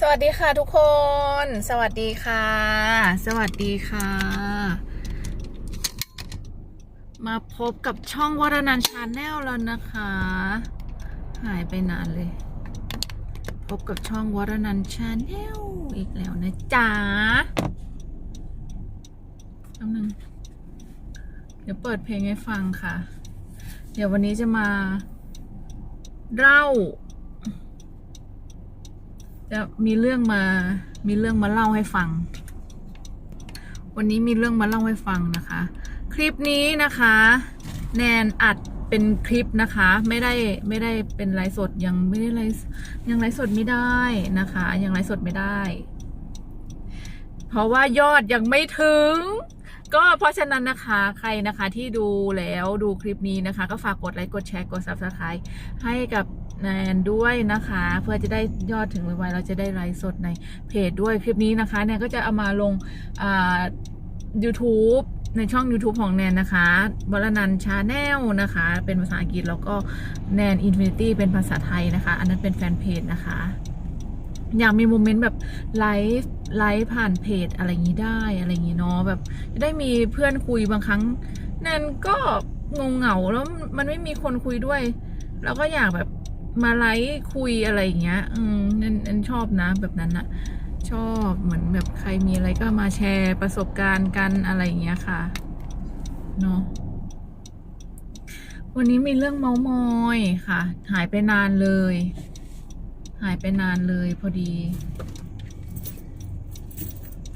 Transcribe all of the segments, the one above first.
สวัสดีค่ะทุกคน สวัสดีค่ะ สวัสดีค่ะ มาพบกับช่องวรนันชาแนลแล้วนะคะ หายไปนานเลย พบกับช่องวรนันชาแนลอีกแล้วนะจ๊ะคำหนึ่งเดี๋ยวเปิดเพลงให้ฟังค่ะ เดี๋ยววันนี้จะมาเล่า จะมีเรื่องมา มีเรื่องมาเล่าให้ฟัง วันนี้มีเรื่องมาเล่าให้ฟังนะคะ คลิปนี้นะคะ แนนอัดเป็นคลิปนะคะ ไม่ได้ไม่ได้เป็นไลฟ์สดยังไม่ได้ไลฟ์ยังไลฟ์สดไม่ได้นะคะ ยังไลฟ์สดไม่ได้ เพราะว่ายอดยังไม่ถึง ก็เพราะฉะนั้นนะคะใครนะคะที่ดูแล้วดูคลิปนี้นะคะ ก็ฝากกดไลค์กดแชร์กด subscribe ให้กับแนนด้วยนะคะ เพื่อจะได้ยอดถึงไวๆเราจะได้ไลฟ์สดในเพจด้วยคลิปนี้นะคะแนนก็จะเอามาลงอ่า YouTube ในช่อง YouTube ของแนนนะคะวรนันชาแนลนะคะ เป็นภาษาอังกฤษแล้วก็แนนอินฟินิตี้เป็นภาษาไทยนะคะ อันนั้นเป็นแฟนเพจนะคะ อยากมีโมเมนต์แบบไลฟ์ไลฟ์ผ่านเพจอะไรอย่างนี้ได้อะไรอย่างนี้เนาะแบบได้มีเพื่อนคุยบางครั้งแนนก็งงเหงาแล้วมันไม่มีคนคุยด้วย แล้วก็อยากแบบมาไลฟ์คุยอะไรอย่างเงี้ย อืมแนนแนนชอบนะแบบนั้นอะชอบเหมือนแบบใครมีอะไรก็มาแชร์ประสบการณ์กันอะไรอย่างเงี้ยค่ะเนาะวันนี้มีเรื่องเมาส์มอยค่ะ หายไปนานเลย หายไปนานเลยพอดี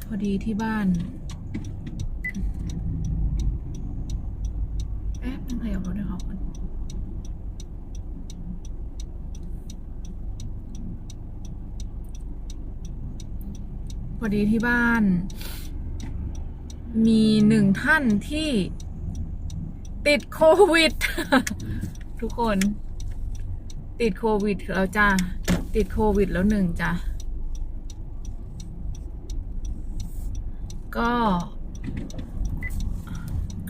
พอดีที่บ้านแป๊บนึงขยับรถให้เขาก่อนพอดีที่บ้าน มีหนึ่งท่านที่ติดโควิด ทุกคน ติดโควิดแล้วจ้า ติดโควิดแล้วหนึ่งจ้ะ ก็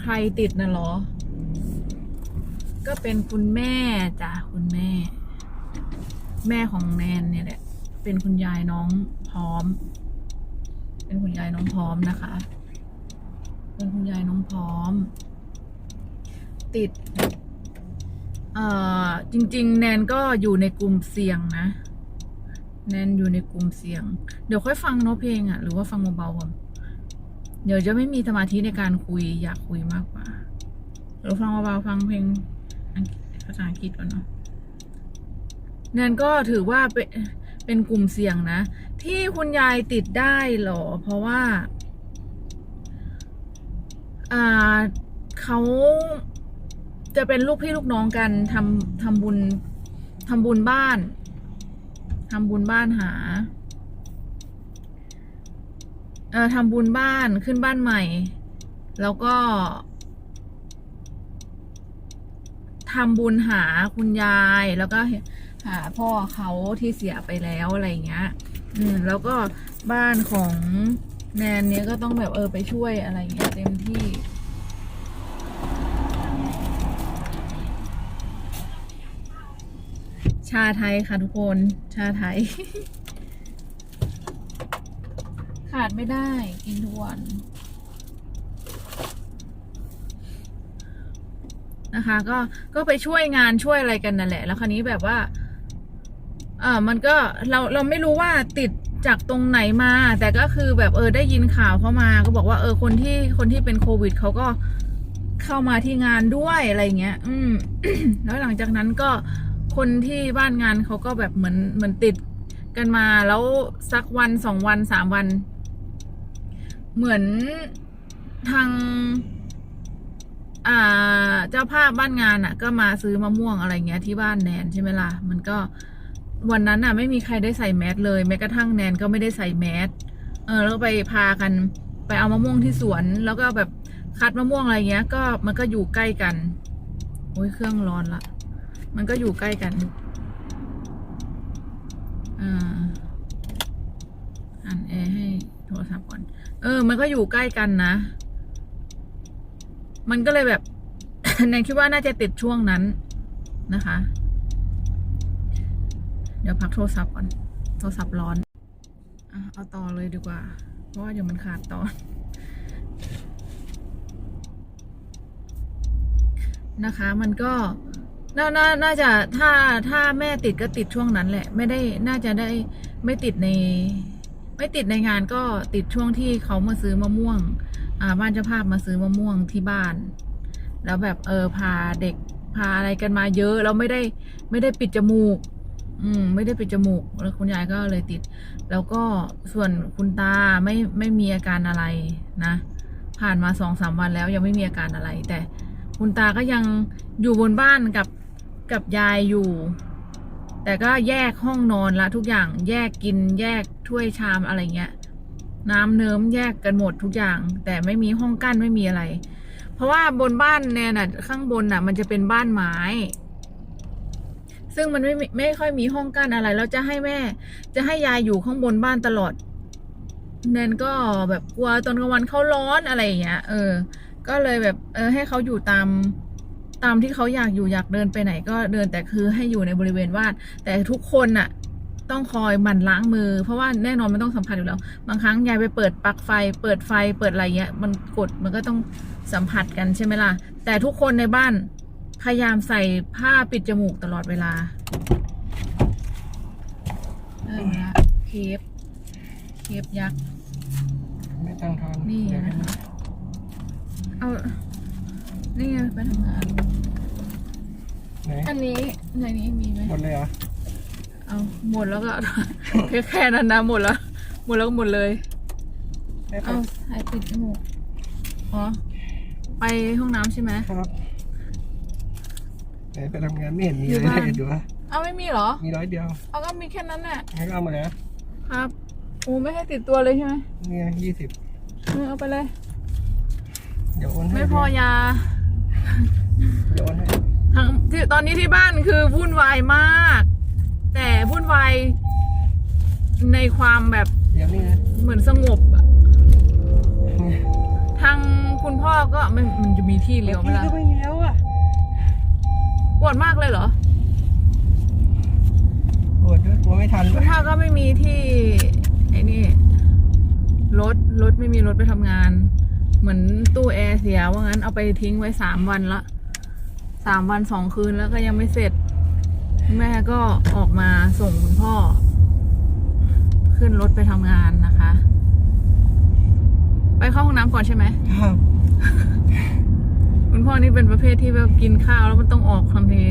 ใครติดนะหรอ ก็เป็นคุณแม่จ้ะ คุณแม่ แม่ของแนนเนี่ยแหละ เป็นคุณยายน้องพร้อม เป็นคุณยายน้องพร้อมนะคะ เป็นคุณยายน้องพร้อม ติดเอ่อจริง ๆ แนนก็อยู่ในกลุ่มเสี่ยงนะ แนนอยู่ในกลุ่มเสี่ยง เดี๋ยวค่อยฟังเนาะเพลงอะ่ะ หรือว่าฟังเบาๆก่อนเดี๋ยวจะไม่มีสมาธิในการคุยอยากคุยมากกว่าหรือฟังเบาๆฟังเพลงภาษาอังกฤษก่อนเนาะแนนก็ถือว่าเป็นเป็นกลุ่มเสี่ยงนะ ที่คุณยายติดได้เหรอ เพราะว่าอ่าเขาจะเป็นลูกพี่ลูกน้องกันทำทำบุญทำบุญบ้าน ทำบุญบ้านหา เอ่อทำบุญบ้านขึ้นบ้านใหม่ แล้วก็ทำบุญหาคุณยายแล้วก็หาพ่อเขาที่เสียไปแล้วอะไรอย่างเงี้ย อืม แล้วก็บ้านของแนนเนี้ยก็ต้องแบบเออไปช่วยอะไรอย่างเงี้ยเต็มที่ ชาไทยค่ะทุกคน ชาไทย ขาดไม่ได้ กินทุกวันนะคะ ก็ก็ไปช่วยงานช่วยอะไรกันนั่นแหละ แล้วคราวนี้แบบว่าเออมันก็เราเราไม่รู้ว่าติดจากตรงไหนมา แต่ก็คือแบบเออได้ยินข่าวเข้ามา ก็บอกว่าเออคนที่คนที่เป็นโควิดเขาก็เข้ามาที่งานด้วยอะไรเงี้ย อืม แล้วหลังจากนั้นก็ คนที่บ้านงานเขาก็แบบเหมือนเหมือนติดกันมาแล้วสักวันสองวันสามวัน เหมือนทางอ่าเจ้าภาพบ้านงานอะ ก็มาซื้อมะม่วงอะไรเงี้ยที่บ้านแนนใช่ไหมล่ะ มันก็วันนั้นอะ ไม่มีใครได้ใส่แมสเลยแม้กระทั่งแนนก็ไม่ได้ใส่แมสเออ แล้วไปพากันไปเอามะม่วงที่สวน แล้วก็แบบคัดมะม่วงอะไรเงี้ย ก็มันก็อยู่ใกล้กันโอ้ยเครื่องร้อนละ มันก็อยู่ใกล้กันอ่าอ่านแอร์ให้โทรศัพท์ก่อน เออ มันก็อยู่ใกล้กันนะ มันก็เลยแบบ แนนคิดว่าน่าจะติดช่วงนั้นนะคะ เดี๋ยวพักโทรศัพท์ก่อน โทรศัพท์ร้อนอะเอาต่อเลยดีกว่า เพราะว่าเดี๋ยวมันขาดตอนนะคะ มันก็ น่าน่าน่าจะถ้าถ้าแม่ติดก็ติดช่วงนั้นแหละ ไม่ได้น่าจะได้ไม่ติดใน ไม่ติดในงานก็ติดช่วงที่เขามาซื้อมะม่วง อ่าบ้านเจ้าภาพมาซื้อมะม่วงที่บ้าน แล้วแบบเออพาเด็กพาอะไรกันมาเยอะแล้วไม่ได้ไม่ได้ปิดจมูก อืม ไม่ได้ปิดจมูก แล้วคุณยายก็เลยติด แล้วก็ส่วนคุณตาไม่ไม่มีอาการอะไรนะ ผ่านมาสองสามวันแล้วยังไม่มีอาการอะไรแต่คุณตาก็ยังอยู่บนบ้านกับ กับยายอยู่ แต่ก็แยกห้องนอนละทุกอย่างแยกกินแยกถ้วยชามอะไรเงี้ย น้ำเนิ้มแยกกันหมดทุกอย่าง แต่ไม่มีห้องกั้นไม่มีอะไร เพราะว่าบนบ้านเนี่ยน่ะข้างบนน่ะ มันจะเป็นบ้านไม้ ซึ่งมันไม่ไม่ค่อยมีห้องกั้นอะไรแล้วจะให้แม่ จะให้ยายอยู่ข้างบนบ้านตลอดแนนก็แบบกลัวตอนกลางวันเขาร้อนอะไรอย่างเงี้ย เออ ก็เลยแบบ เออ ให้เขาอยู่ตาม ตามที่เขาอยากอยู่อยากเดินไปไหนก็เดินแต่คือให้อยู่ในบริเวณบ้านแต่ทุกคนน่ะต้องคอยหมั่นล้างมือ เพราะว่าแน่นอนมันต้องสัมผัสอยู่แล้ว บางครั้งยายไปเปิดปลั๊กไฟ เปิดไฟเปิดอะไรเงี้ยมันกดมันก็ต้องสัมผัสกันใช่ไหมล่ะ แต่ทุกคนในบ้านพยายามใส่ผ้าปิดจมูกตลอดเวลาเออละเคฟเคฟยักษ์ไม่ตั้งทอนนี่เดี๋ยวให้นะคะเอา นี่ไงไปทำงาน ไหนอันนี้ในนี้มีไหมหมดเลยเหรอเอาหมดแล้วก็ แค่แค่นั้นนะหมดแล้ว หมดแล้วก็หมดเลยไม่ไปเอาถ่ายปิดจมูกอ๋อ ไปห้องน้ำใช่ไหม ครับไหนไปทำงานไม่เห็นมีอยู่เลยบ้านดูว่าเอาไม่มีเหรอ มีร้อยเดียวเอาก็มีแค่นั้นแหละให้ก็เอามาเลยนะครับโอ้ไม่ให้ติดตัวเลยใช่ไหมนี่ไงยี่สิบเออเอาไปเลย เดี๋ยวโอนให้ไม่พอยา เดี๋ยวโอนให้ทั้งที่ตอนนี้ที่บ้านคือวุ่นวายมาก แต่วุ่นวายในความแบบเดี๋ยวนี่นะเหมือนสงบอะทางคุณพ่อก็มันมันจะมีที่เลี้ยวไหมพี่ล่ะก็ไม่เลี้ยวอะปวดมากเลยเหรอปวดด้วยกลัวไม่ทันคุณพ่อก็ไม่มีที่ไอ้นี่รถรถไม่มีรถไปทำงาน เหมือนตู้แอร์เสียว่างั้นเอาไปทิ้งไว้สามวันละ สามวันสองคืนแล้วก็ยังไม่เสร็จ แม่ก็ออกมาส่งคุณพ่อ ขึ้นรถไปทำงานนะคะ ไปเข้าห้องน้ำก่อนใช่ไหมครับคุณพ่อนี่เป็นประเภทที่แบบกินข้าวแล้วมันต้องออกทันที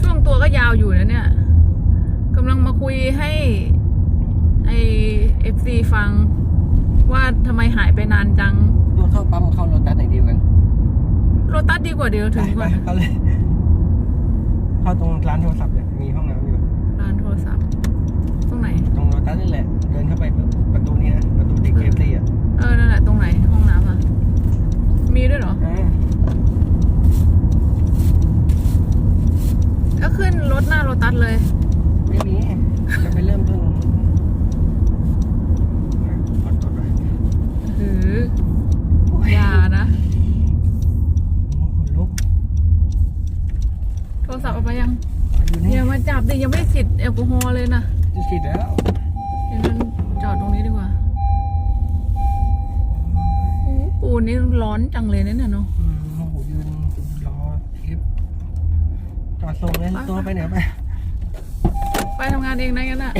ช่วงตัวก็ยาวอยู่นะเนี่ยกำลังมาคุยให้ไอเอฟซีฟังว่าทำไมหายไปนานจังดูเข้าปั๊มเข้ารถตัดไหนดีกัน โรตัสดีกว่าเดียวถึงก่อนไปเขาเลยเข้าตรงร้านโทรศัพท์เนี่ยมีห้องน้ำอยู่ร้านโทรศัพท์ ตรงไหน ตรงรถตัดนี่แหละ เดินเข้าไปปุ๊บประตูนี้นะประตูติดเคฟซีอะเออนั่นแหละตรงไหนห้องน้ำอะ มีด้วยเหรอ อ่าก็ขึ้นรถหน้าโรตัสเลย ไม่มี จะไปเริ่มต้นกดกดไป หืออย่านะ โอ้โหขนลุก โทรศัพท์เอาไปยัง อยู่นี่ อย่ามาจับดิยังไม่ได้ฉีดแอ ลกอฮอล์เลยนะจะฉีดแล้วเดี๋ยวนั้นจอดตรงนี้ดีกว่าโอ้ปูนนี่ร้อนจังเลยนะเนี่ยเนาะอืมโอ้โหยืนรอคลิปจอดส่งเลยตัวไปไหนไป ไปทำงานเองนะงั้นอะ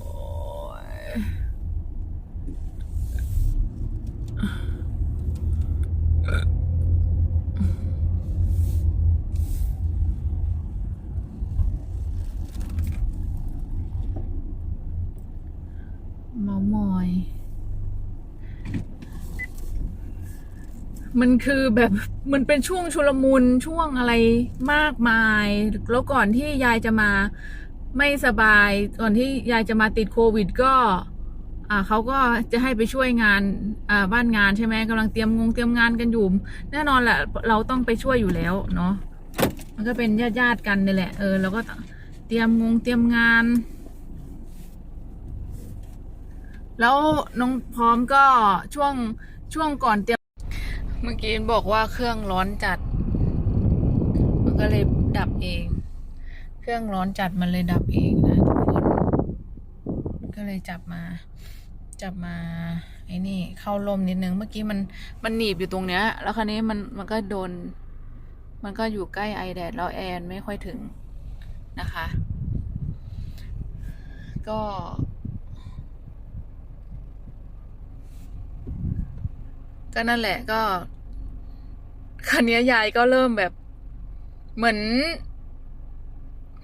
โอ้ยเมามอย มันคือแบบมันเป็นช่วงชุลมุนช่วงอะไรมากมาย แล้วก่อนที่ยายจะมาไม่สบาย ก่อนที่ยายจะมาติดโควิดก็อ่าเขาก็จะให้ไปช่วยงานอ่าบ้านงานใช่ไหมกำลังเตรียมงงเตรียมงานกันอยู่ แน่นอนแหละเราต้องไปช่วยอยู่แล้วเนาะมันก็เป็นญาติญาติกันนี่แหละเออเราก็เตรียมงงเตรียมงาน แล้วน้องพร้อมก็ช่วงช่วงก่อนเตรียม มื่อกี้บอกว่าเครื่องร้อนจัด มันก็เลยดับเอง เครื่องร้อนจัดมันเลยดับเองนะทุกคน ก็เลยจับมา จับมาไอ้นี่ เข้าลมนิดนึง เมื่อกี้มันมันหนีบอยู่ตรงเนี้ย แล้วคราวนี้มันมันก็โดน มันก็อยู่ใกล้ไอแดดแล้วแอนไม่ค่อยถึงนะคะ ก็ก็นั่นแหละก็ คันนี้ยยายก็เริ่มแบบ เหมือน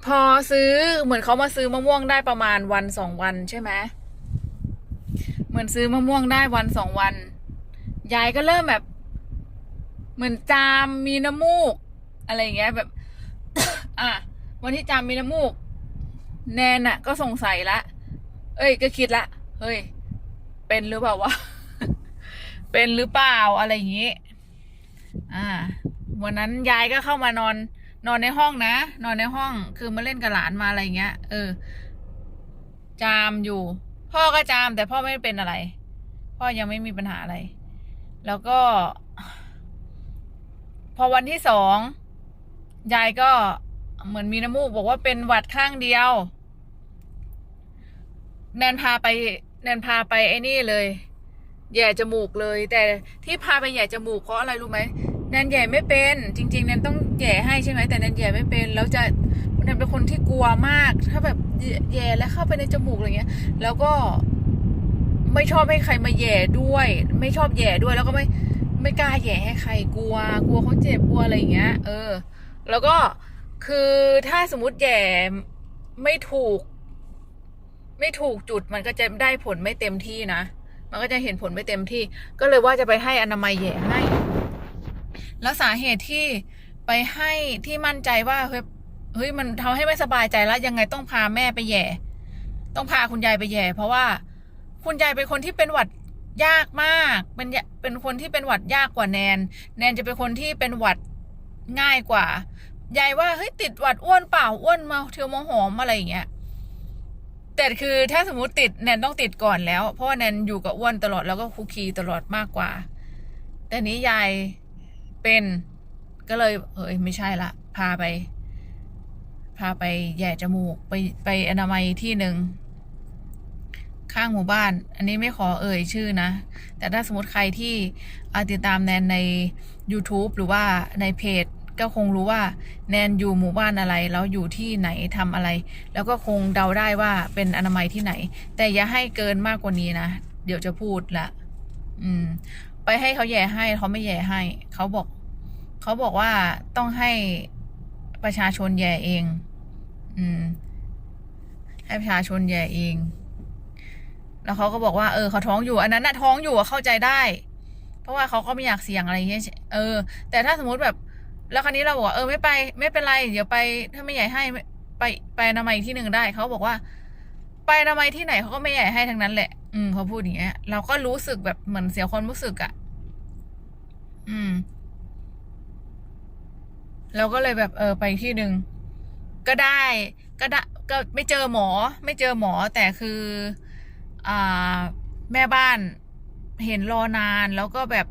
พอซื้อเหมือนเขามาซื้อมะม่วงได้ประมาณวันสองวันใช่ไหมเหมือนซื้อมะม่วงได้วันสองวัน ยายก็เริ่มแบบ เหมือนจามมีน้ำมูก อะไรอย่างเงี้ยแบบ อะวันที่จามมีน้ำมูก แนนอะก็สงสัยละ เอ้ย ก็คิดละเฮ้ย เป็นหรือเปล่าวะ เป็นหรือเปล่าอะไรอย่างงี้ อ่า วันนั้นยายก็เข้ามานอน นอนในห้องนะ นอนในห้อง คือมาเล่นกับหลานมาอะไรเงี้ย เออ จามอยู่ พ่อก็จาม แต่พ่อไม่เป็นอะไร พ่อยังไม่มีปัญหาอะไร แล้วก็ พอวันที่สอง ยายก็เหมือนมีน้ำมูก บอกว่าเป็นหวัดข้างเดียว แนนพาไป แนนพาไปไอ้นี่เลย แย่จมูกเลย แต่ที่พาไปแย่จมูกเพราะอะไรรู้ไหมแนนแย่ไม่เป็น จริง ๆแนนต้องแย่ให้ใช่ไหมแต่แนนแย่ไม่เป็น แล้วจะแนนเป็นคนที่กลัวมาก ถ้าแบบแย่แล้วเข้าไปในจมูกอะไรเงี้ย แล้วก็ไม่ชอบให้ใครมาแย่ด้วย ไม่ชอบแย่ด้วยแล้วก็ไม่ไม่กล้าแย่ให้ใครกลัว กลัวเขาเจ็บกลัวอะไรอย่างเงี้ย เออ แล้วก็คือถ้าสมมติแย่ไม่ถูก ไม่ถูกจุดมันก็จะได้ผลไม่เต็มที่นะ มันก็จะเห็นผลไม่เต็มที่ ก็เลยว่าจะไปให้อนามัยแย่ให้ แล้วสาเหตุที่ไปให้ที่มั่นใจว่าเฮ้ยเฮ้ยมันทำให้ไม่สบายใจแล้วยังไงต้องพาแม่ไปแย่ ต้องพาคุณยายไปแย่ เพราะว่าคุณยายเป็นคนที่เป็นหวัดยากมาก เป็นเป็นคนที่เป็นหวัดยากกว่าแนน แนนจะเป็นคนที่เป็นหวัดง่ายกว่ายายว่าเฮ้ยติดหวัดอ้วนเปล่าอ้วนมาเทียวมหอมอะไรอย่างเงี้ย แต่คือถ้าสมมติติดแนนต้องติดก่อนแล้ว เพราะว่าแนนอยู่กับอ้วนตลอดแล้วก็คุกคีตลอดมากกว่า แต่นี้ยายเป็นก็เลยเฮ้ยไม่ใช่ละ พาไป พาไปแย่จมูกไปไปอนามัยที่หนึ่งข้างหมู่บ้าน อันนี้ไม่ขอเอ่ยชื่อนะ แต่ถ้าสมมติใครที่อาติดตามแนนใน YouTube หรือว่าในเพจ ก็คงรู้ว่าแนนอยู่หมู่บ้านอะไร แล้วอยู่ที่ไหนทำอะไร แล้วก็คงเดาได้ว่าเป็นอนามัยที่ไหน แต่อย่าให้เกินมากกว่านี้นะ เดี๋ยวจะพูดละอืม ไปให้เขาแย่ให้เขาไม่แย่ให้ เขาบอก เขาบอกว่าต้องให้ประชาชนแย่เอง อืม ให้ประชาชนแย่เอง แล้วเขาก็บอกว่า เออเขาท้องอยู่ อันนั้นน่ะท้องอยู่เข้าใจได้ เพราะว่าเขาก็ไม่อยากเสี่ยงอะไรอย่างเงี้ย เออ แต่ถ้าสมมติแบบ แล้วคราวนี้เราบอกว่าเออไม่ไป ไม่เป็นไรเดี๋ยวไป ถ้าไม่ใหญ่ให้ไปไปนามัยที่หนึ่งได้เขาบอกว่า ไปนามัยที่ไหนเขาก็ไม่ใหญ่ให้ทั้งนั้นแหละ อืมเขาพูดอย่างเงี้ย เราก็รู้สึกแบบเหมือนเสียความรู้สึกอะ่ะ อืม เราก็เลยแบบเออไปที่หนึ่งก็ได้ก็ได้ก็ไม่เจอหมอ ไม่เจอหมอ แต่คือ อ่า แม่บ้านเห็นรอนานแล้วก็แบบ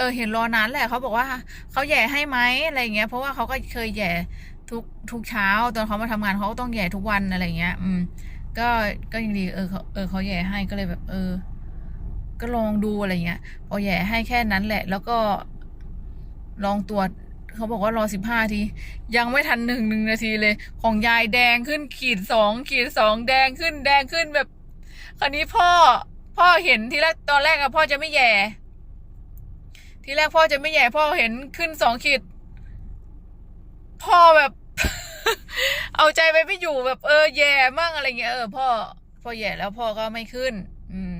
เออเห็นรอนานแหละเขาบอกว่าเขาแย่ให้ไหมอะไรเงี้ย เพราะว่าเขาก็เคยแย่ทุกทุกเช้าตอนเขามาทำงานเขาก็ต้องแย่ทุกวันอะไรเงี้ย อืม ก็ก็ยังดีเออเขาเออเขาแย่ให้ก็เลยแบบ เออ ก็ลองดูอะไรเงี้ยพอแย่ให้แค่นั้นแหละ แล้วก็ลองตรวจเขาบอกว่ารอสิบห้าที ยังไม่ทันหนึ่งหนึ่งนาทีเลย ของยายแดงขึ้นขีดสองขีดสองแดงขึ้นแดงขึ้นแบบ คราวนี้พ่อ พ่อเห็นทีแรกตอนแรกอะพ่อจะไม่แย่ ทีแรกพ่อจะไม่แย่พ่อเห็นขึ้นสองขีด พ่อแบบ เอาใจไปไม่อยู่แบบ เออแย่มั่งอะไรเงี้ยเออพ่อพ่อแย่แล้วพ่อก็ไม่ขึ้น อืม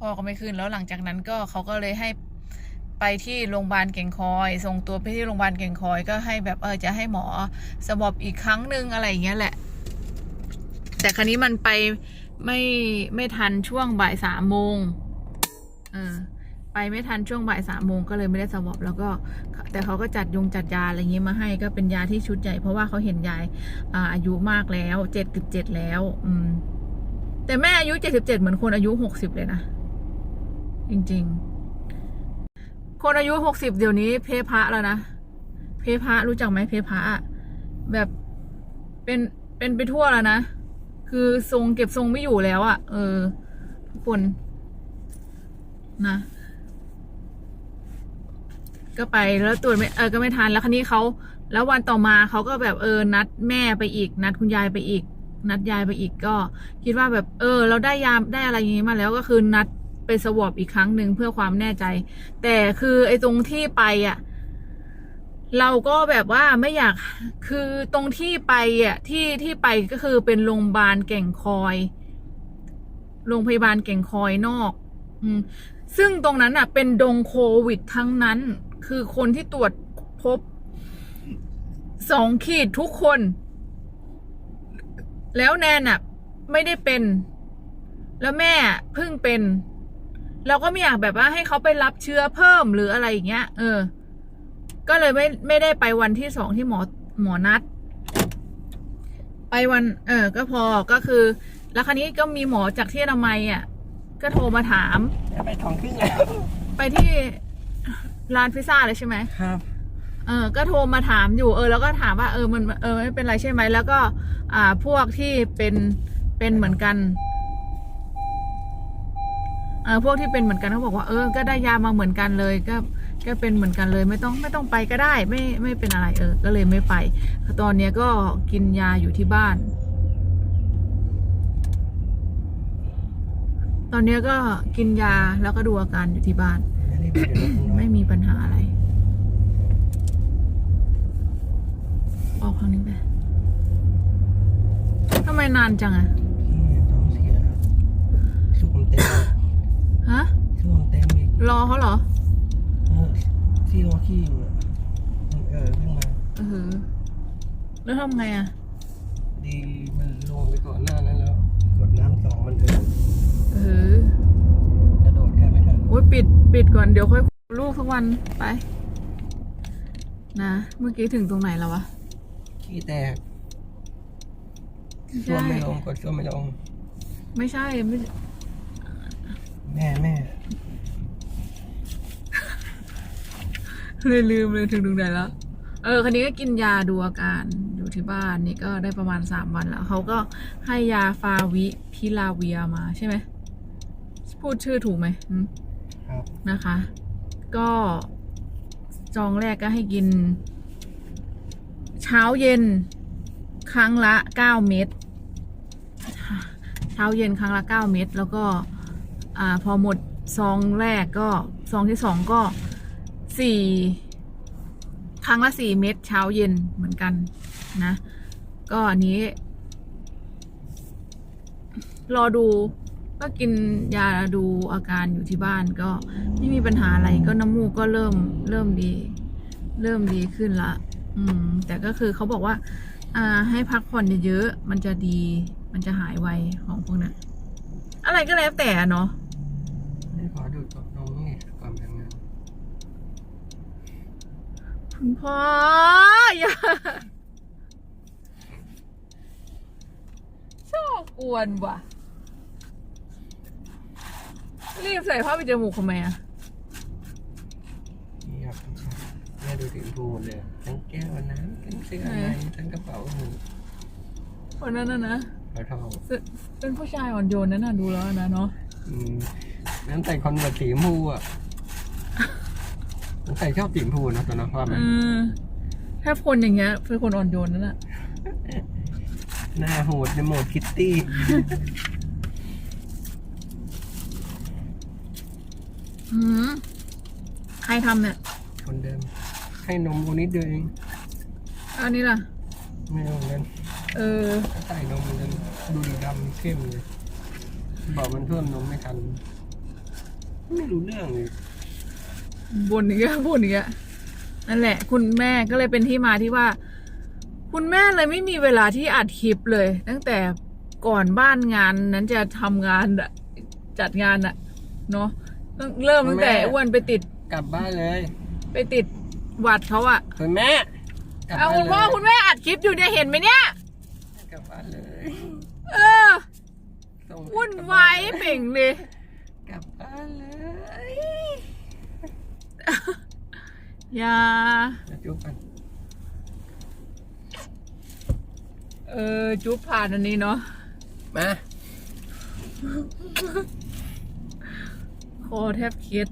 พ่อก็ไม่ขึ้นแล้วหลังจากนั้นก็เขาก็เลยให้ไปที่โรงพยาบาลเก่งคอย ส่งตัวไปที่โรงพยาบาลเก่งคอย ก็ให้แบบเออจะให้หมอสวอปอีกครั้งหนึ่งอะไรอย่างเงี้ยแหละ แต่ครั้นี้มันไปไม่ไม่ทันช่วงบ่ายสามโมงเออ ไปไม่ทันช่วงบ่ายสามโมงก็เลยไม่ได้สวอปแล้วก็ แต่เขาก็จัดยงจัดยาอะไรเงี้ยมาให้ก็เป็นยาที่ชุดใหญ่เพราะว่าเขาเห็นยายอายุมากแล้วเจ็ดสิบเจ็ดแล้ว อืม แต่แม่อายุเจ็ดสิบเจ็ดเหมือนคนอายุหกสิบเลยนะจริง ๆ คนอายุหกสิบเดี๋ยวนี้เพพะแล้วนะเพพะรู้จักไหมเพพะแบบเป็นเป็นไปทั่วแล้วนะคือทรงเก็บทรงไม่อยู่แล้วอะ เออ ทุกคน นะ ก็ไปแล้วตรวจไม่เออก็ไม่ทันแล้วคันนี้เขาแล้ววันต่อมาเขาก็แบบเออนัดแม่ไปอีก นัดคุณยายไปอีก นัดยายไปอีกก็ คิดว่าแบบเออ เราได้ยามได้อะไรอย่างงี้มาแล้วก็คือนัดไปสวอปอีกครั้งหนึ่งเพื่อความแน่ใจ แต่คือไอ้ตรงที่ไปอะเราก็แบบว่าไม่อยากคือตรงที่ไปอะที่ที่ไปก็คือเป็นโรงพยาบาลแก่งคอย โรงพยาบาลแก่งคอยนอก อืมซึ่งตรงนั้นอะ เป็นดงโควิดทั้งนั้น คือคนที่ตรวจพบสองขีดทุกคน แล้วแนนอะไม่ได้เป็น แล้วแม่เพิ่งเป็นเราก็ไม่อยากแบบว่าให้เขาไปรับเชื้อเพิ่มหรืออะไรอย่างเงี้ย เออ ก็เลยไม่ไม่ได้ไปวันที่สองที่หมอหมอนัด ไปวัน เออ ก็พอก็คือ แล้วคราวนี้ก็มีหมอจากที่อนามัยอะ ก็โทรมาถามจะไปทองครึ่งแล้วไปที่ ร้านพิซซ่าเลยใช่ไหมครับ เออ ก็โทรมาถามอยู่เออ แล้วก็ถามว่าเออมันเออไม่เป็นไรใช่ไหมแล้วก็ อ่าพวกที่เป็นเป็นเหมือนกันเออพวกที่เป็นเหมือนกันเขาบอกว่าเออก็ได้ยามาเหมือนกันเลยก็ก็เป็นเหมือนกันเลยไม่ต้องไม่ต้องไปก็ได้ ไม่ไม่เป็นอะไรเออ ก็เลยไม่ไป ตอนเนี้ยก็กินยาอยู่ที่บ้าน ตอนเนี้ยก็กินยาแล้วก็ดูอาการอยู่ที่บ้าน ไม่ได้ไปเดี๋ยวรถข้างนอกไม่มีปัญหาอะไร ออกทางนี้ไปทำไมนานจังอะพี่ท้องเสียสุกมันเต็มฮะช่วงเต็มอีกรอเขาเหรอ เออที่ว่าขี้อยู่อะมันเออขึ้นมาเออ แล้วทำไงอะดีมันลงไปก่อนหน้านั้นแล้วกดน้ำสองมันเออเออ อ้ยปิดปิดก่อนเดี๋ยวค่อยลูกทุกวันไป นะ เมื่อกี้ถึงตรงไหนแล้ววะขี้แตกช่วงไม่ลงกดช่วงไม่ลง ไม่ใช่ไม่ใช่แม่แม่เลยลืมเลยถึงตรงไหนแล้ว เออคันนี้ก็กินยาดูอาการอยู่ที่บ้านนี่ก็ได้ประมาณสามวันแล้วเขาก็ให้ยาฟาวิพิลาเวียมาใช่ไหมพูดชื่อถูกไหมอืม ครับนะคะ ก็จองแรกก็ให้กิน เช้าเย็น ครั้งละเก้าเม็ดเช้าเย็นครั้งละเก้าเม็ดแล้วก็อพอหมดซองแรกก็ซองที่สองก็สี่ครั้งละสี่เม็ดเช้าเย็นเหมือนกันนะ ก็อันนี้ รอดู ก็กินยาดูอาการอยู่ที่บ้านก็ไม่มีปัญหาอะไรก็น้ำมูกก็เริ่มเริ่มดี เริ่มดีขึ้นละ อืม แต่ก็คือเขาบอกว่า อ่า ให้พักผ่อนเยอะๆมันจะดี มันจะหายไวของพวกนั้นอะไรก็แล้วแต่อะเนาะไม่ขอดูดกับนมนี่ก่อนทำงานคุณพ่ออย่าชอบกวนว่ะ รีบใส่ผ้าปิดจมูกทำไมอะนี่ครับแม่ดูสีชมพูหมดเลยทั้งแก้วน้ำทั้งเสื้อในทั้งกระเป๋าหนูคนนั้นน่ะนะขอทองเป็นเป็นผู้ชายอ่อนโยนนั่นน่ะดูแล้วนะเนาะอืมน้ำใส่คอนเวิร์ตสีชมพูอะผมใส่ชอบสีชมพูนะตอนนั้นว่าไหมเออถ้าคนอย่างเงี้ยเป็นคนอ่อนโยนนั่นแหละหน้าโหดในโหมดคิตตี้ อืมใครทำเนี่ย คนเดิม ให้นมคนนิดเดียวเองอันนี้ล่ะ ไม่เอาเงินเออ ถ้าใส่นมมันจะดูดีดำเข้มเลยบอกมันเพิ่มนมไม่ทัน ไม่รู้เรื่องเลยบนอย่างเงี้ยบนอย่างเงี้ยนั่นแหละ คุณแม่ก็เลยเป็นที่มาที่ว่า คุณแม่เลยไม่มีเวลาที่อัดคลิปเลย ตั้งแต่ก่อนบ้านงานนั้นจะทำงานอะจัดงานอะเนาะ ต้องเริ่มตั้งแต่อ้วนไปติดกลับบ้านเลยไปติดหวัดเขาอะคุณแม่กลับเอาบ้านคุณพ่อเลยคุณแม่อัดคลิปอยู่เนี่ยเห็นไหมเนี่ยกลับบ้านเลยเออส่งวุ่นวายเป่งเลยกลับบ้านเลยอย่าจะจุ๊บกันเออจุ๊บผ่านอันนี้เนาะมา คอแทบเครียด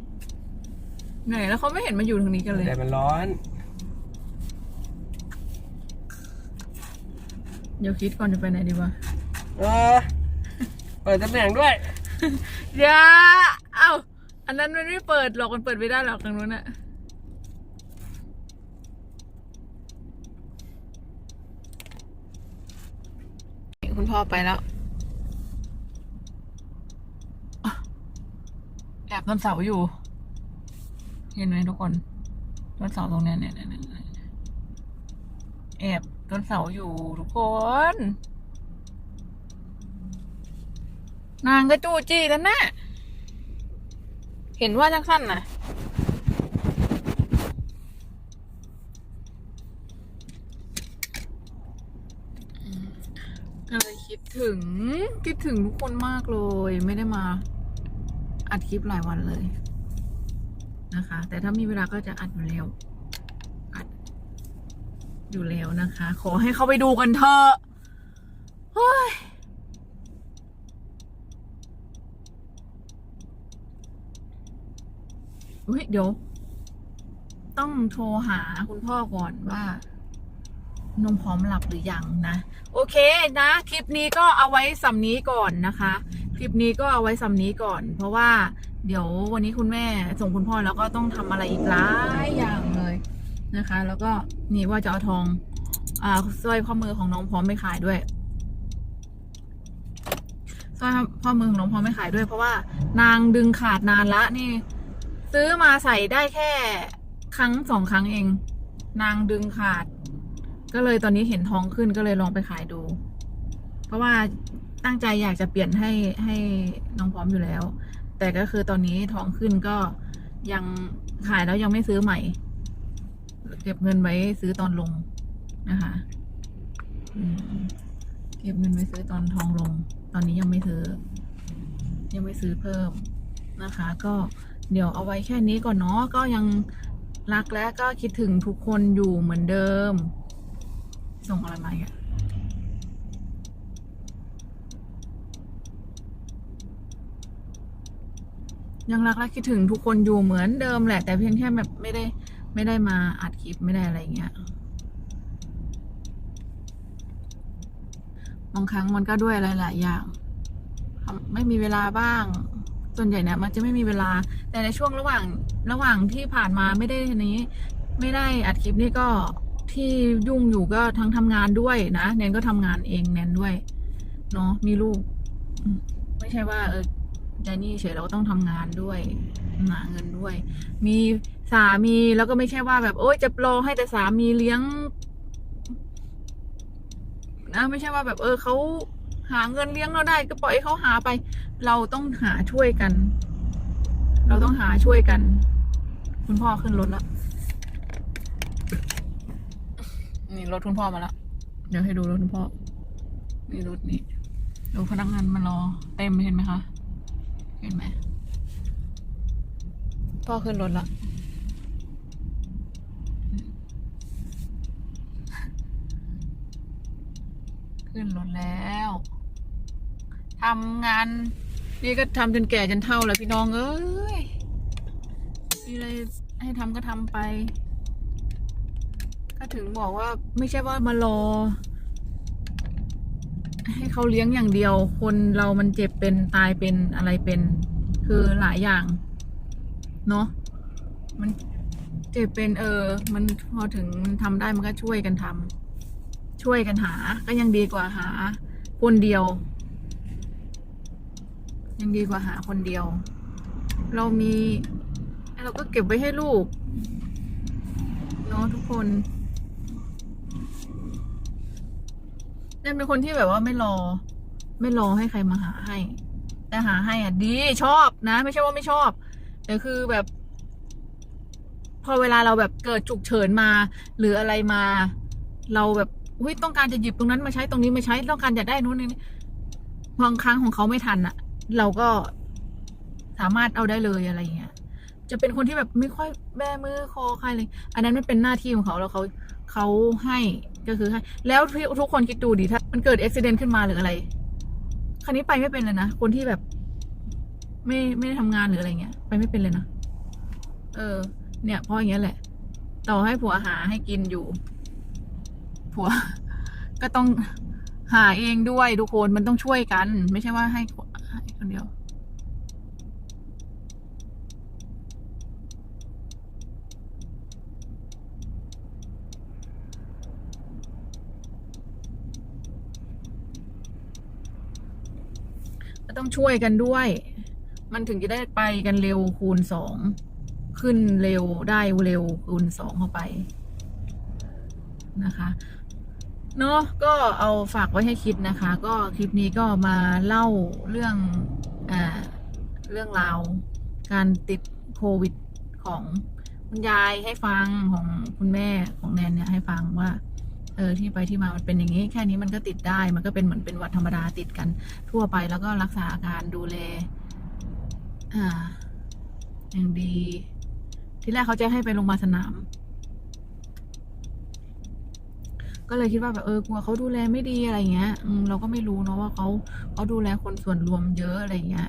ไหนแล้วเขาไม่เห็นมาอยู่ทางนี้กันเลยแต่มันร้อน เดี๋ยวคิดก่อนจะไปไหนดีวะเออเปิดตำแหน่งด้วย อย่าเอ้าอันนั้นมันไม่เปิดหรอกมันเปิดไม่ได้หรอกทางนู้นอะคุณพ่อไปแล้วอะแอบ ต้นเสาอยู่ เห็นไหมทุกคนต้นเสาตรงเนี้ยเนี่ยเนี่ยเนี่ยเนี่ยแอบต้นเสาอยู่ทุกคน นางก็จู้จี้นั่นน่ะเห็นว่าจังสั้นน่ะก็เลยคิดถึงคิดถึงทุกคนมากเลยไม่ได้มา อัดคลิปหลายวันเลยนะคะ แต่ถ้ามีเวลาก็จะอัดอยู่แล้ว อัด อยู่แล้วนะคะ ขอให้เขาไปดูกันเถอะเฮ้ยเฮ้ยเดี๋ยว ต้องโทรหาคุณพ่อก่อนว่านมพร้อมหลับหรือยังนะ โอเคนะ คลิปนี้ก็เอาไว้สำนี้ก่อนนะคะ คลิปนี้ก็เอาไว้สำนี้ก่อน เพราะว่าเดี๋ยววันนี้คุณแม่ส่งคุณพ่อแล้วก็ต้องทำอะไรอีกหลายอย่างเลยนะคะ แล้วก็นี่ว่าจะเอาทองอ่าสร้อยข้อมือของน้องพร้อมไปขายด้วยสร้อยข้อมือของน้องพร้อมไปขายด้วย เพราะว่านางดึงขาดนานละนี่ ซื้อมาใส่ได้แค่ครั้งสองครั้งเอง นางดึงขาด ก็เลยตอนนี้เห็นทองขึ้นก็เลยลองไปขายดู เพราะว่า ตั้งใจอยากจะเปลี่ยนให้ให้น้องพร้อมอยู่แล้ว แต่ก็คือตอนนี้ทองขึ้นก็ยังขายแล้วยังไม่ซื้อใหม่ เก็บเงินไว้ซื้อตอนลงนะคะเก็บเงินไว้ซื้อตอนทองลง ตอนนี้ยังไม่ซื้อ ยังไม่ซื้อเพิ่มนะคะ ก็เดี๋ยวเอาไว้แค่นี้ก่อนเนาะก็ยังรักและก็คิดถึงทุกคนอยู่เหมือนเดิม ส่งอะไรมาอีกอะ ยังรักและคิดถึงทุกคนอยู่เหมือนเดิมแหละ แต่เพียงแค่แบบไม่ได้ไม่ได้มาอัดคลิปไม่ได้อะไรเงี้ยบางครั้งมันก็ด้วยหลายๆอย่างไม่มีเวลาบ้างส่วนใหญ่เนี่ยมันจะไม่มีเวลา แต่ในช่วงระหว่างระหว่างที่ผ่านมาไม่ได้ทีนี้ ไม่ได้อัดคลิปนี่ก็ที่ยุ่งอยู่ก็ทั้งทำงานด้วยนะแนนก็ทำงานเองแนนด้วยเนาะมีลูก ไม่ใช่ว่าเออ ใจนี่เฉยเราก็ต้องทำงานด้วยหาเงินด้วย มีสามีแล้วก็ไม่ใช่ว่าแบบ โอ๊ยจะรอให้แต่สามีเลี้ยงนะไม่ใช่ว่าแบบ เออเขาหาเงินเลี้ยงเราได้ก็ปล่อยให้เขาหาไป เราต้องหาช่วยกัน เราต้องหาช่วยกัน คุณพ่อขึ้นรถแล้วนี่รถคุณพ่อมาแล้วเดี๋ยวให้ดูรถคุณพ่อนี่รถนี่ดูพนักงานมารอเต็มเห็นไหมคะ ห็นไหมพ่อขึ้นรถละขึ้นรถแล้วทำงาน นี่ก็ทำจนแก่จนเท่าแล้วพี่น้องเอ้ยมีอะไรให้ทำก็ทำไป ก็ถึงบอกว่าไม่ใช่ว่ามารอ ให้เขาเลี้ยงอย่างเดียว คนเรามันเจ็บเป็นตายเป็นอะไรเป็น คือหลายอย่าง เนาะมันเจ็บเป็นเออ มันพอถึงทำได้มันก็ช่วยกันทำช่วยกันหา ก็ยังดีกว่าหา คนเดียว ยังดีกว่าหาคนเดียว เรามี เราก็เก็บไว้ให้ลูก เนาะทุกคน เนนเป็นคนที่แบบว่าไม่รอ ไม่รอให้ใครมาหาให้ แต่หาให้อะ ดีชอบนะ ไม่ใช่ว่าไม่ชอบแต่คือแบบ พอเวลาเราแบบเกิดฉุกเฉินมา หรืออะไรมา เราแบบอุ้ยต้องการจะหยิบตรงนั้นมาใช้ตรงนี้มาใช้ต้องการจะได้นู้นนี่บางครั้งของเขาไม่ทันอะเราก็สามารถเอาได้เลยอะไรเงี้ย จะเป็นคนที่แบบไม่ค่อยแบมือคอใครเลย อันนั้นไม่เป็นหน้าที่ของเขาแล้วเขาเขาให้ ก็คือให้แล้วทุกคนคิดดูดิถ้า มันเกิดอุบิเหตุขึ้นมาหรืออะไร คันนี้ไปไม่เป็นเลยนะ คนที่แบบ ไม่ไม่ได้ทำงานหรืออะไรเงี้ย ไปไม่เป็นเลยนะ เออ เนี่ยเพราะอย่างเงี้ยแหละ ต่อให้ผัวหาให้กินอยู่ ผัว ก็ต้องหาเองด้วยทุกคนมันต้องช่วยกัน ไม่ใช่ว่าให้ให้คนเดียว ก็ ต้องช่วยกันด้วย มันถึงจะได้ไปกันเร็วคูณสองขึ้นเร็วได้เร็วคูณสองเข้าไปนะคะเนาะก็เอาฝากไว้ให้คิดนะคะ ก็คลิปนี้ก็มาเล่าเรื่องอเรื่องราว การติดโควิดของคุณยายให้ฟังของคุณแม่ของแนนเนี่ยให้ฟังว่า เออที่ไปที่มามันเป็นอย่างนี้ แค่นี้มันก็ติดได้ มันก็เป็นเหมือนเป็นหวัดธรรมดาติดกัน ทั่วไปแล้วก็รักษาอาการดูแลอ่าอย่างดี ที่แรกเขาจะให้ไปโรงพยาบาลสนาม ก็เลยคิดว่าแบบเออกลัวเขาดูแลไม่ดีอะไรเงี้ยอืเราก็ไม่รู้เนาะว่าเขาเขาดูแลคนส่วนรวมเยอะอะไรเงี้ย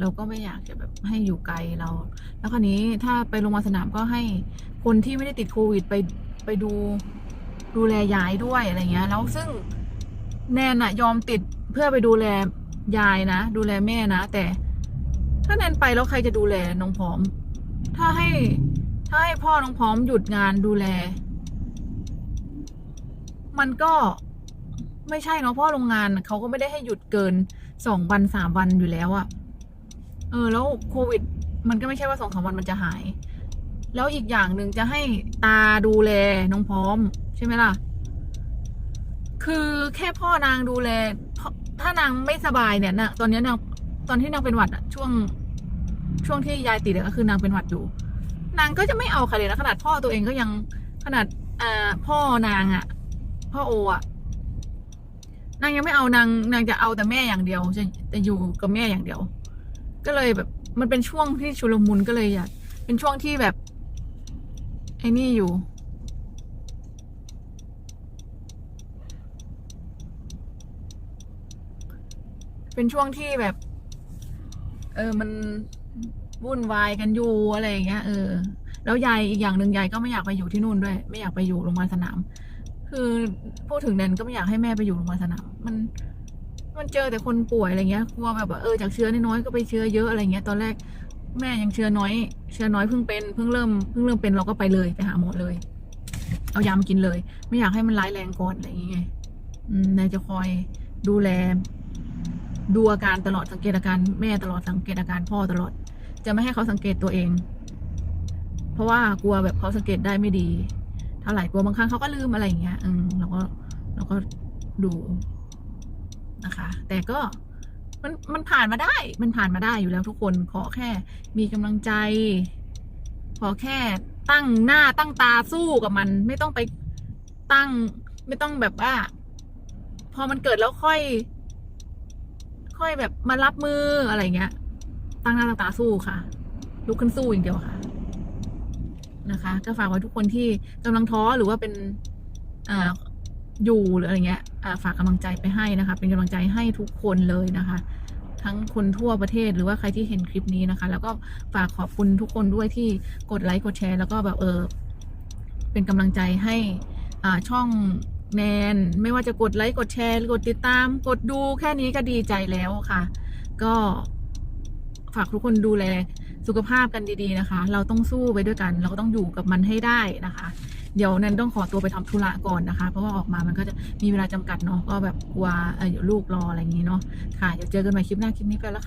เราก็ไม่อยากจะแบบให้อยู่ไกลเรา แล้วคราวนี้ถ้าไปโรงพยาบาลสนามก็ให้คนที่ไม่ได้ติดโควิดไปไปดู ดูแลยายด้วยอะไรเงี้ย แล้วซึ่งแนนอะยอมติดเพื่อไปดูแลยายนะ ดูแลแม่นะ แต่ถ้าแนนไปแล้วใครจะดูแลน้องพร้อม ถ้าให้ถ้าให้พ่อน้องพร้อมหยุดงานดูแล มันก็ไม่ใช่เนาะเพราะโรงงานเขาก็ไม่ได้ให้หยุดเกินสองวันสามวันอยู่แล้วอะเออ แล้วโควิด มันก็ไม่ใช่ว่าสองสามวันมันจะหาย แล้วอีกอย่างหนึ่งจะให้ตาดูแลน้องพร้อม ใช่ไหมล่ะ คือแค่พ่อนางดูแลถ้านางไม่สบายเนี่ยนะตอนนี้นางตอนที่นางเป็นหวัดอะช่วง ช่วงที่ยายติดก็คือนางเป็นหวัดอยู่ นางก็จะไม่เอาใครเลยนะขนาดพ่อตัวเองก็ยังขนาดอ่าพ่อนางอะพ่อโออะนางยังไม่เอานางนางจะเอาแต่แม่อย่างเดียวจะจะอยู่กับแม่อย่างเดียว ก็เลยแบบ มันเป็นช่วงที่ชุลมุนก็เลยอยากเป็นช่วงที่แบบไอ้นี่อยู่ เป็นช่วงที่แบบ เออมันวุ่นวายกันอยู่อะไรอย่างเงี้ยเออแล้วยายอีกอย่างหนึ่งยายก็ไม่อยากไปอยู่ที่นู่นด้วย ไม่อยากไปอยู่โรงพยาบาลสนาม คือพูดถึงแนนก็ไม่อยากให้แม่ไปอยู่โรงพยาบาลสนาม มัน มันเจอแต่คนป่วยอะไรเงี้ยกลัวแบบเออจากเชื้อน้อยก็ไปเชื้อเยอะอะไรเงี้ยตอนแรกแม่ยังเชื้อน้อย เชื้อน้อยเพิ่งเป็นเพิ่งเริ่มเพิ่งเริ่มเป็นเราก็ไปเลยไปหาหมอเลย เอายามากินเลย ไม่อยากให้มันร้ายแรงก่อนอะไรอย่างเงี้ยนายจะคอยดูแล ดูอาการตลอดสังเกตอาการแม่ตลอดสังเกตอาการพ่อตลอด จะไม่ให้เขาสังเกตตัวเอง เพราะว่ากลัวแบบเขาสังเกตได้ไม่ดีเท่าไหร่กลัวบางครั้งเขาก็ลืมอะไรอย่างเงี้ยอืมเราก็เราก็ดูนะคะ แต่ก็มันมันผ่านมาได้ มันผ่านมาได้อยู่แล้วทุกคน ขอแค่มีกำลังใจ ขอแค่ตั้งหน้าตั้งตาสู้กับมัน ไม่ต้องไปตั้ง ไม่ต้องแบบว่า พอมันเกิดแล้วค่อย ค่อยแบบมารับมืออะไรเงี้ย ตั้งหน้าตั้งตาสู้ค่ะ ลุกขึ้นสู้อย่างเดียวค่ะ นะคะ ก็ฝากไว้ทุกคนที่กำลังท้อหรือว่าเป็นอ่าอยู่หรืออะไรเงี้ยอ่าฝากกำลังใจไปให้นะคะ เป็นกำลังใจให้ทุกคนเลยนะคะ ทั้งคนทั่วประเทศหรือว่าใครที่เห็นคลิปนี้นะคะ แล้วก็ฝากขอบคุณทุกคนด้วยที่กดไลค์กดแชร์ แล้วก็แบบเออเป็นกำลังใจให้อ่าช่อง แนน ไม่ว่าจะกดไลค์กดแชร์กดติดตาม กดดูแค่นี้ก็ดีใจแล้วค่ะ ก็ฝากทุกคนดูแลสุขภาพกันดีๆนะคะ เราต้องสู้ไปด้วยกัน เราก็ต้องอยู่กับมันให้ได้นะคะ เดี๋ยวแนนต้องขอตัวไปทำธุระก่อนนะคะ เพราะว่าออกมามันก็จะมีเวลาจำกัดเนาะ ก็แบบกลัวเออเดี๋ยวลูกรออะไรอย่างนี้เนาะ ค่ะ เดี๋ยวเจอกันใหม่คลิปหน้าคลิปนี้ไปแล้วค่ะ